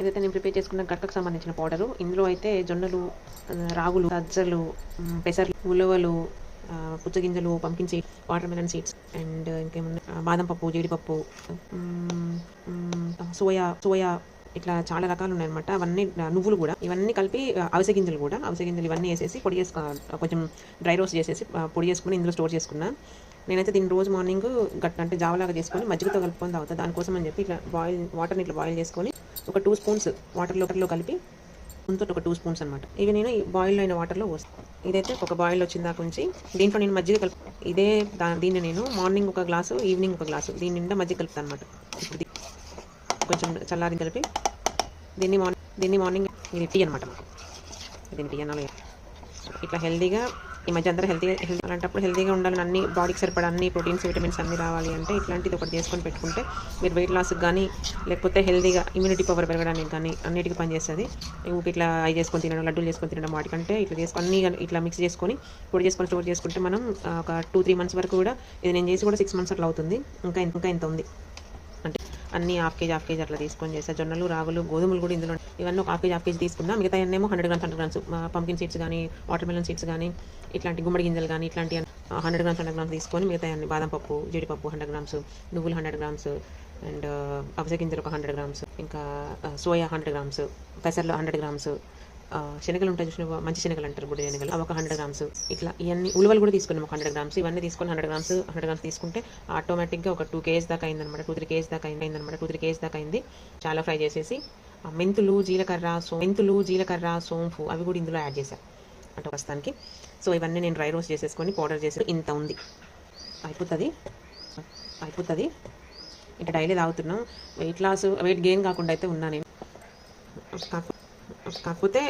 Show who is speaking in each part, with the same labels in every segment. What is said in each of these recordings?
Speaker 1: ఇదైతే నేను ప్రిపేర్ చేసుకున్న గట్టకు సంబంధించిన పౌడరు ఇందులో అయితే జొన్నలు రాగులు సజ్జలు పెసర్లు ఉలవలు పుచ్చగింజలు pumpkin seeds watermelon seeds and ఇంకేమన్నా బాదం పప్పు జీడిపప్పు సోయా సోయా ఇట్లా చాలా రకాలు ఉన్నాయన్నమాట. అవన్నీ నువ్వులు కూడా ఇవన్నీ కలిపి అవిసె గింజలు కూడా అవిసె గింజలు ఇవన్నీ వేసేసి పొడి చేసుకో కొంచెం డ్రై రోస్ట్ చేసేసి పొడి చేసుకుని ఇందులో స్టోర్ చేసుకున్నా. నేనైతే దీన్ని రోజు మార్నింగ్ గట్ అంటే జావలాగా చేసుకొని మజ్జిగతో కలుపుకొని తాగుతా. దానికోసం అని చెప్పి ఇట్లా బాయిల్ వాటర్ని ఇట్లా బాయిల్ చేసుకొని ఒక టూ స్పూన్స్ వాటర్లో వాటర్లో కలిపి ముందు ఒక టూ స్పూన్స్ అనమాట ఇవి నేను ఈ బాయిల్ అయిన వాటర్లో పోస్తాను. ఇదైతే ఒక బాయిల్ వచ్చిన దాకా ఉంచి దీంట్లో నేను మజ్జిగ కలుపు ఇదే దా దీన్ని నేను మార్నింగ్ ఒక గ్లాసు ఈవినింగ్ ఒక గ్లాసు దీని నిండా మజ్జిగ కలుపుతాను అనమాట ఇప్పుడు కొంచెం చల్లారి కలిపి దీన్ని మార్నింగ్ దీన్ని మార్నింగ్ ఇది టీ అనమాట దీన్ని టీ అనాలి ఇట్లా హెల్దీగా ఈ మధ్య అందరూ హెల్తీగా హెల్తీ అలాంటప్పుడు హెల్తీగా ఉండాలని అన్ని బాడీకి సరిపడా అన్ని ప్రోటీన్స్ విటమిన్స్ అన్ని రావాలి అంటే ఇట్లాంటిది ఒకటి చేసుకొని పెట్టుకుంటే మీరు వెయిట్ లాస్కి కానీ లేకపోతే హెల్తీగా ఇమ్యూనిటీ పవర్ పెరగడానికి కానీ అన్నిటికీ పనిచేస్తుంది ఊకి ఇట్లా అవి చేసుకొని తినడం లడ్డూలు చేసుకొని తినడం వాటికంటే ఇట్లా చేసుకొని అన్ని ఇట్లా మిక్స్ చేసుకొని పొడి చేసుకొని స్టోర్ చేసుకుంటే మనం ఒక టూ త్రీ మంత్స్ వరకు కూడా ఇది నేను చేసి కూడా సిక్స్ మంత్స్ అట్లా అవుతుంది. ఇంకా ఇంకా ఇంత ఉంది. అన్ని హాఫ్ కేజీ హాఫ్ కేజీ అట్లా తీసుకొని చేసా జొన్నలు రాగులు గోధుమలు కూడా ఇందులో ఇవన్నీ ఒక హాఫ్ కేజీ హాఫ్ కేజీ తీసుకున్నా మిగతా అన్నేమో hundred grams hundred grams pumpkin seeds కానీ వాటర్ మెలన్ సీడ్స్ కానీ ఇట్లాంటి గుమ్మడి గింజలు కానీ ఇట్లాంటి హండ్రెడ్ గ్రామ్స్ హండ్రెడ్ గ్రామ్స్ తీసుకొని మిగతా అన్ని బాదం పప్పు జీడిపప్పు హండ్రెడ్ గ్రామ్స్ నువ్వులు హండ్రెడ్ గ్రామ్స్ అండ్ అవసర గింజలు ఒక హండ్రెడ్ గ్రామ్స్ ఇంకా సోయా హండ్రెడ్ గ్రామ్స్ పెసర్లు హండ్రెడ్ గ్రామ్స్ శనగలు ఉంటాయి చూసిన మంచి శనగలు అంటారు బుడ్డ శనగలు. అవి ఒక హండ్రెడ్ గ్రామ్స్ ఇట్లా ఇవన్నీ ఉలవలు కూడా తీసుకున్నాం ఒక హండ్రెడ్ గ్రామ్స్ ఇవన్నీ తీసుకొని హండ్రెడ్ గ్రామ్స్ హండ్రెడ్ గ్రామ్స్ తీసుకుంటే ఆటోమేటిక్గా ఒక టూ కేజీ దాకా అయిందనమాట టూ త్రీ కేజీ దాకా అయింది అయిందనమాట టూ త్రీ కేజీ దాకా అయింది. చాలా ఫ్రై చేసేసి మెంతులు జీలకర్ర సో మెంతులు జీలకర్ర సోంపు అవి కూడా ఇందులో యాడ్ చేశాను అంటే ప్రస్తుతానికి. సో ఇవన్నీ నేను డ్రై రోస్ట్ చేసేసుకొని పౌడర్ చేసి ఇంత ఉంది. అయిపోతుంది. అయిపోతుంది. ఇంకా డైలీ తాగుతున్నాం. వెయిట్ లాస్ వెయిట్ గెయిన్ కాకుండా అయితే ఉన్నా నేను. కాకపోతే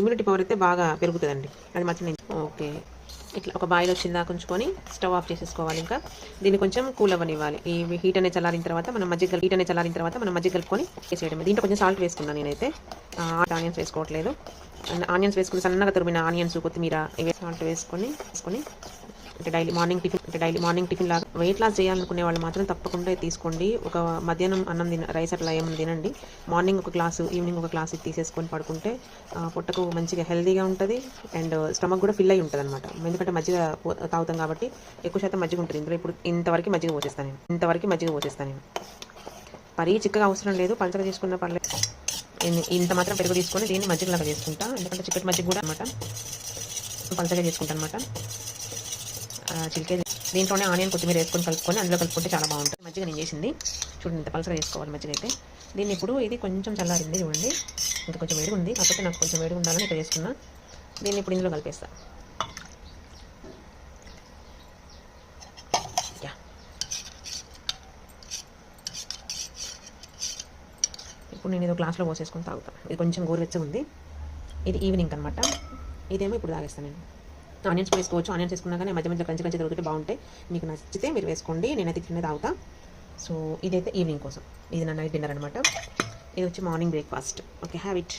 Speaker 1: ఇమ్యూనిటీ పవర్ అయితే బాగా పెరుగుతుందండి. అది మాత్రం నేను ఓకే. ఇట్లా ఒక బాయిల్ వచ్చిందాక ఉంచుకొని స్టవ్ ఆఫ్ చేసేసుకోవాలి ఇంకా. దీన్ని కొంచెం కూల్ అవ్వనివ్వాలి. ఈ హీట్ అనేది చల్లారిన తర్వాత మనం మజ్జిగ హీట్ అనేది చల్లారిన తర్వాత మనం మజ్జిగ కలుపుకొని చేసేయడం దీంట్లో కొంచెం సాల్ట్ వేసుకున్నాను నేనైతే. ఆనియన్స్ వేసుకోవట్లేదు. ఆనియన్స్ వేసుకుని సన్నగా తురిమిన ఆనియన్స్ కొత్తిమీర ఇవి సాల్ట్ వేసుకొని వేసుకొని అంటే డైలీ మార్నింగ్ టిఫిన్ అంటే డైలీ మార్నింగ్ టిఫిన్ లాగా వెయిట్ లాస్ చేయాలనుకునే వాళ్ళు మాత్రం తప్పకుండా తీసుకోండి. ఒక మధ్యాహ్నం అన్నం తిన రైస్ అట్లా ఏమైనా తినండి. మార్నింగ్ ఒక గ్లాసు ఈవినింగ్ ఒక గ్లాస్ తీసేసుకొని పడుకుంటే పొట్టకు మంచిగా హెల్తీగా ఉంటుంది. అండ్ స్టమక్ కూడా ఫిల్ అయి ఉంటుంది అనమాట ఎందుకంటే మజ్జిగ తాగుతాం కాబట్టి ఎక్కువ శాతం మజ్జిగ ఉంటుంది. ఇందులో ఇప్పుడు ఇంతవరకు మజ్జిగ పోసేస్తాను నేను. ఇంతవరకు మజ్జిగ పోసేస్తాను నేను. మరీ చిక్కగా అవసరం లేదు. పలచగా చేసుకున్న పర్లేదు ఇంత మాత్రం పెరుగు తీసుకొని దీన్ని మజ్జిగలాగా చేసుకుంటా. ఎందుకంటే చిక్కటి మజ్జిగ కూడా అనమాట పంచగా చేసుకుంటాను అనమాట చిలికే దీంట్లోనే ఆనియన్ కొత్తిమీర వేసుకొని కలుపుకొని అందులో కలుపుకుంటే చాలా బాగుంటుంది. మజ్జిగ నేను చేసింది. చూడండి ఇంత పలసగా చేసుకోవాలి మజ్జిగ అయితే. దీన్ని ఇప్పుడు ఇది కొంచెం చల్లారింది చూడండి. ఇంకా కొంచెం వేడిగా ఉంది. కాకపోతే నాకు కొంచెం వేడిగా ఉండాలని ఇక్కడ వేసుకున్నా దీన్ని ఇప్పుడు ఇందులో కలిపేస్తా. యా. ఇప్పుడు నేను ఇది గ్లాస్లో పోసేసుకొని తాగుతాను ఇది కొంచెం గోరువెచ్చగా ఉంది. ఇది ఈవినింగ్ అనమాట ఇదేమో ఇప్పుడు తాగేస్తాను నేను. ఆనియన్స్ కూడా వేసుకోవచ్చు. ఆనియన్స్ వేసుకున్నా కానీ మధ్య మధ్య కంచి కంచి దొరికితే బాగుంటాయి. మీకు నచ్చితే మీరు వేసుకోండి. నేనైతే తినే తాగుతా. సో ఇదైతే ఈవినింగ్ కోసం. ఇది నా నైట్ డిన్నర్ అనమాట ఇది వచ్చి morning breakfast. Okay have it.